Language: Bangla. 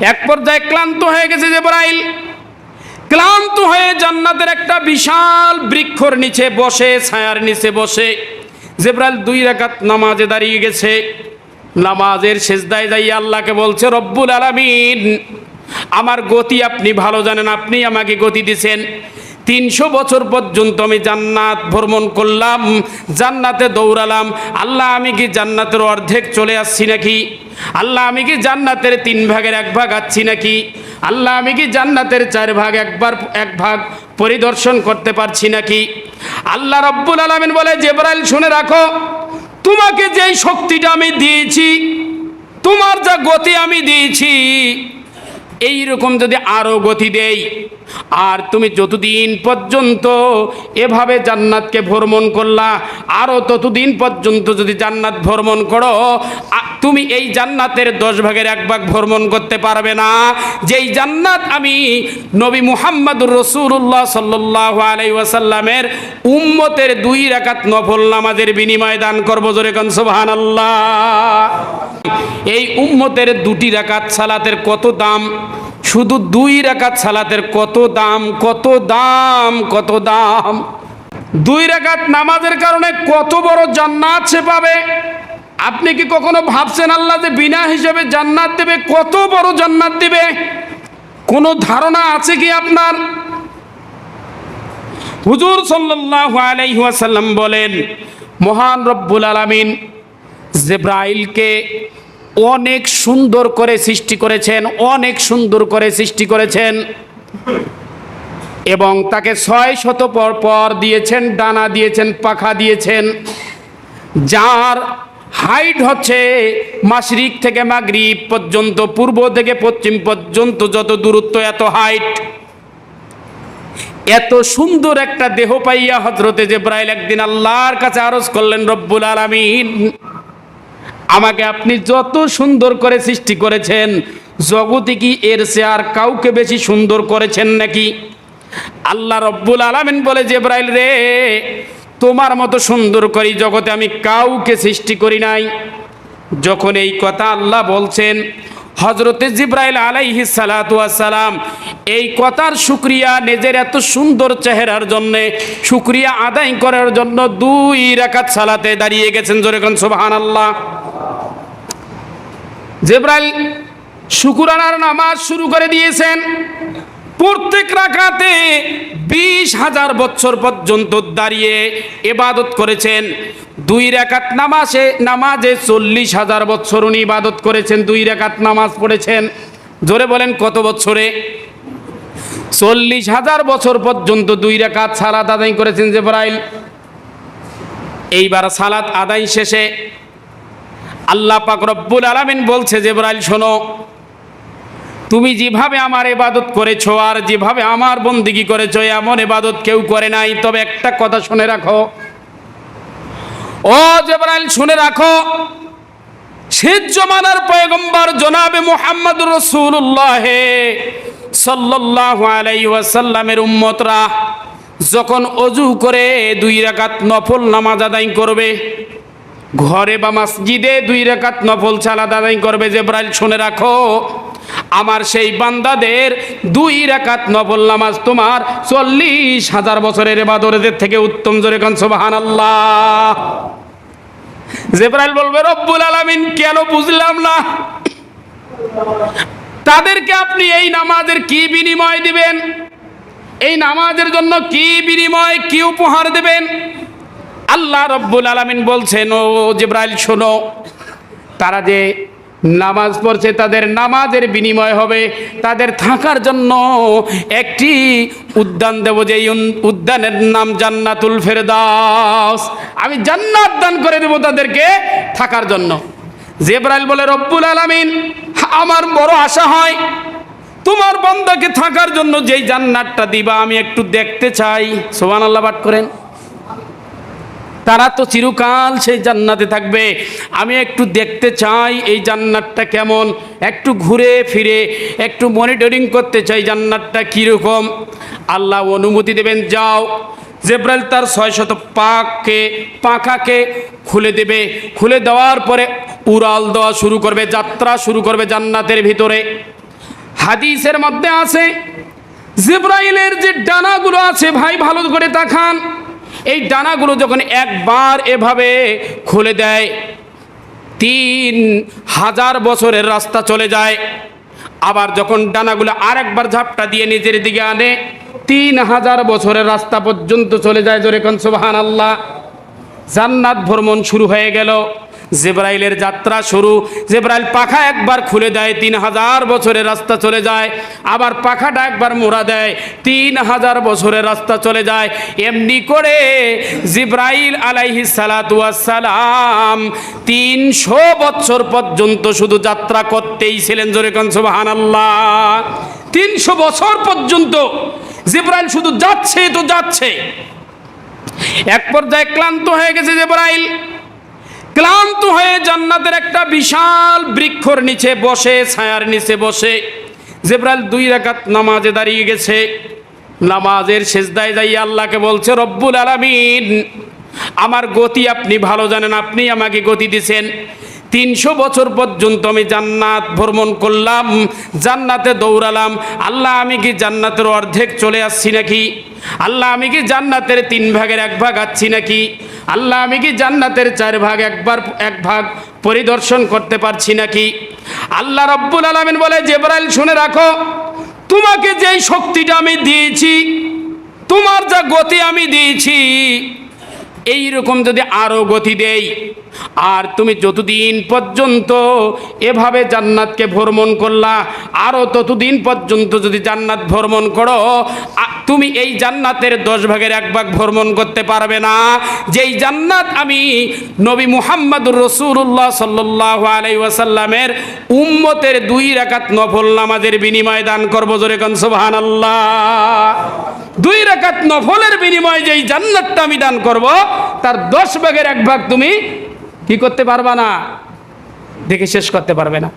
এক পর্যায়ে ক্লান্ত হয়ে গেছে জেব্রাইল। ক্লান্ত হয়ে জান্নাতের একটা বিশাল বৃক্ষর নিচে বসে, ছায়ার নিচে বসে। জেব্রাইল দুই রেখাত নামাজে দাঁড়িয়ে গেছে। নামাজের শেষদায় যাই আল্লাহকে বলছে, রব্বুল আলামিন, আমার গতি আপনি ভালো জানেন, আপনি আমাকে গতি দিছেন। তিনশো বছর পর্যন্ত আমি জান্নাত ভ্রমণ করলাম, জান্নাতে দৌড়ালাম। আল্লাহ আমি কি জান্নাতের অর্ধেক চলে আসছি নাকি? আল্লাহ আমি কি জান্নাতের তিন ভাগের এক ভাগ আছি নাকি? আল্লাহ আমি কি জান্নাতের চার ভাগ একবার এক ভাগ পরিদর্শন করতে পারছি নাকি? আল্লাহ রব্বুল আলমিন বলে, জেবরাইল, শুনে রাখো, তোমাকে যেই শক্তিটা আমি দিয়েছি, তোমার যা গতি আমি দিয়েছি এই রকম যদি আরও গতি দেই আর তুমি যতদিন পর্যন্ত এভাবে জান্নাতকে ভ্রমণ করলা আরও ততদিন পর্যন্ত যদি জান্নাত ভ্রমণ করো তুমি এই জান্নাতের দশ ভাগের এক ভাগ ভ্রমণ করতে পারবে না। যেই জান্নাত আমি নবী মুহাম্মদুর রসুল্লাহ সাল্লাহ আলাই ওয়াসাল্লামের উম্মতের দুই রাকাত নফল নামাজের বিনিময়ে দান করব, জোরে কন সুবহান এই উম্মতের দুটি রাকাত সালাতের কত দাম? শুধু দুই রাকাত সালাতের কত দাম কত দাম কত দাম। দুই রাকাত নামাজের কারণে কত বড় জান্নাত সে পাবে। আপনি কি কখনো ভাবছেন আল্লাহ যে বিনা হিসেবে জান্নাত দেবে? কত বড় জান্নাত দেবে? কোনো ধারণা আছে কি আপনার? হুজুর ওয়াসাল্লাম বলেন, মহান রব্বুল আলামিন জেব্রাইলকে অনেক সুন্দর করে সৃষ্টি করেছেন, অনেক সুন্দর করে সৃষ্টি করেছেন। এবং তাকে ছয় শত পর পর দিয়েছেন, ডানা দিয়েছেন, পাখা দিয়েছেন। যার হাইট হচ্ছে মাশরিক থেকে মাগরিব পর্যন্ত, পূর্ব থেকে পশ্চিম পর্যন্ত যত দূরত্ব, এত হাইট। এত সুন্দর একটা দেহ পাইয়া হজরতে জেব্রাইল একদিন আল্লাহর কাছে আরজ করলেন, রব্বুল আলামিন আমাকে আপনি যত সুন্দর করে সৃষ্টি করেছেন জগতে কি এর আর কাউকে বেশি সুন্দর করেছেন নাকি? আল্লাহ রব্বুল আলামিন বলে, জেব্রাইল রে, তোমার মতো সুন্দর করি জগতে আমি কাউকে সৃষ্টি করি নাই। যখন এই কথা আল্লাহ বলছেন হজরতে জিব্রাইল আলাইহি সালাম এই কথার শুক্রিয়া নিজের এত সুন্দর চেহারার জন্য, শুক্রিয়া আদায় করার জন্য দুই রাকাত সালাতে দাঁড়িয়ে গেছেন। জোরে কোন সুবহান আল্লাহ জিব্রাইল শুকুরানার নামাজ শুরু করে দিয়েছেন। প্রত্যেক রাকাতে বিশ হাজার বছর পর্যন্ত দাঁড়িয়ে এবাদত করেছেন। দুই রেখাত নামাজে নামাজে চল্লিশ হাজার বছর উনি ইবাদত করেছেন, দুই রেখাত নামাজ পড়েছেন। জোরে বলেন, কত বছরে? চল্লিশ হাজার বছর পর্যন্ত দুই রেখাত সালাত আদায় করেছেন জেব্রাইল। এইবার সালাত আদায় শেষে আল্লাহ পাক রব্বুল আলামিন বলছে, জেব্রাইল, শোনো। তুমি যেভাবে আমার এবাদত করেছ আর যেভাবে আমার বন্দিগি করেছ, এমন এবাদত কেউ করে নাই। তবে একটা কথা শুনে রাখো। ও জেবরাইল, শুনে রাখো। শেষ জমানার পয়গম্বর জনাবে মোহাম্মদ রসুল্লাহ সাল্লাহ আলাই ওয়াসাল্লামের উম্মতরা যখন অজু করে দুই রাকাত নফল নামাজ আদায় করবে ঘরে বা মসজিদে দুই রেখাত নফল সালাদ আদায় করবে জেব্রাইল, শুনে রাখো। আমার সেই বান্দাদের দুই রেখাত নফল নামাজ তোমার চল্লিশ হাজার বছরের বাদরদের থেকে উত্তম। জোরে কান সোবাহান আল্লাহ জেব্রাইল বলবে, রব্বুল আলামিন, কেন বুঝলাম না? তাদেরকে আপনি এই নামাজের কি বিনিময় দিবেন? এই নামাজের জন্য কি বিনিময়, কি উপহার দেবেন? আল্লাহ রব্বুল আলমিন বলছেন, ও জিব্রাইল শোনো, তারা যে নামাজ পড়ছে তাদের নামাজের বিনিময় হবে, তাদের থাকার জন্য একটি উদ্যান দেব যে উদ্যানের নাম জান্নাতুল ফেরদাস আমি জান্নাত দান করে দেব তাদেরকে থাকার জন্য। জেব্রাইল বলে, রব্বুল আলমিন, আমার বড় আশা হয়, তোমার বন্দাকে থাকার জন্য যেই জান্নাতটা দিবা, আমি একটু দেখতে চাই। সোমান আল্লাহ পাঠ করেন। তারা তো চিরকাল সেই জান্নাতে থাকবে। আমি একটু দেখতে চাই এই জান্নাতটা কেমন। একটু ঘুরে ফিরে, একটু মনিটরিং করতে চাই জান্নাতটা কীরকম। আল্লাহ অনুমতি দেবেন, যাও। জেব্রাইল তার ছয় শত পাককে পাখাকে খুলে দেবে। খুলে দেওয়ার পরে উড়াল দেওয়া শুরু করবে, যাত্রা শুরু করবে জান্নাতের ভিতরে। হাদিসের মধ্যে আছে, জিব্রাইলের যে ডানাগুলো আছে, ভাই ভালো করে তাকান। এই ডানাগুলো যখন একবার এভাবে খুলে দেয়, তিন হাজার বছরের রাস্তা চলে যায়। আবার যখন ডানাগুলো আরেকবার ঝাপটা দিয়ে নিজের দিকে আনে, তিন হাজার বছরের রাস্তা পর্যন্ত চলে যায় জোরে কনসুবাহান আল্লাহ জান্নাত ভ্রমণ শুরু হয়ে গেল। জেব্রাইলের যাত্রা শুরু। জেব্রাইল পাখা একবার খুলে দেয়, তিন হাজার বছরের রাস্তা চলে যায়। আবার পাখাটা একবার মোড়া দেয়, তিন হাজার বছরের রাস্তা চলে যায়। এমনি করে জিব্রাইল আলাইহি সালাম তিনশো বছর পর্যন্ত শুধু যাত্রা করতেই ছিলেন জোরে কন সুবহান আল্লাহ তিনশো বছর পর্যন্ত জিব্রাইল শুধু যাচ্ছে তো যাচ্ছে। এক পর্যায়ে ক্লান্ত হয়ে গেছে জেব্রাইল। ক্লান্ত হয়ে জান্নাতের একটা বিশাল বৃক্ষর নিচে বসে, ছায়ার নিচে বসে। জেব্রাইল দুই রাকাত নামাজে দাঁড়িয়ে গেছে। নামাজের শেষদায় যাই আল্লাহকে বলছে, রব্বুল আলামিন, আমার গতি আপনি ভালো জানেন, আপনি আমাকে গতি দিছেন। তিনশো বছর পর্যন্ত আমি জান্নাত ভ্রমণ করলাম, জান্নাতে দৌড়ালাম। আল্লাহ, আমি কি জান্নাতের অর্ধেক চলে আসছি নাকি? আল্লাহ, আমি কি জান্নাতের তিন ভাগের এক ভাগ আছি নাকি? আল্লাহ, আমি কি জান্নাতের চার ভাগ একবার, এক ভাগ পরিদর্শন করতে পারছি নাকি? আল্লাহ রব্বুল আলমিন বলে, জেবরাইল, শুনে রাখো, তোমাকে যেই শক্তিটা আমি দিয়েছি, তোমার যা গতি আমি দিয়েছি এই রকম যদি আরও গতি দেই আর তুমি যতদিন পর্যন্ত এভাবে জান্নাতকে ভ্রমণ করলা আরও ততদিন পর্যন্ত যদি জান্নাত ভ্রমণ করো তুমি এই জান্নাতের দশ ভাগের এক ভাগ ভ্রমণ করতে পারবে না। যেই জান্নাত আমি নবী মুহাম্মদুর রসুল্লাহ সাল্লাহ আলাই ওয়াসাল্লামের উম্মতের দুই রাকাত নফল নামাজের বিনিময়ে দান করব জোরে কন সুবহান আল্লাহ দুই রাকাত নফলের বিনিময়ে যেই জান্নাতটা আমি দান করব, তার দশ ভাগের এক ভাগ তুমি কি করতে পারবা না? দেখে শেষ করতে পারবে না।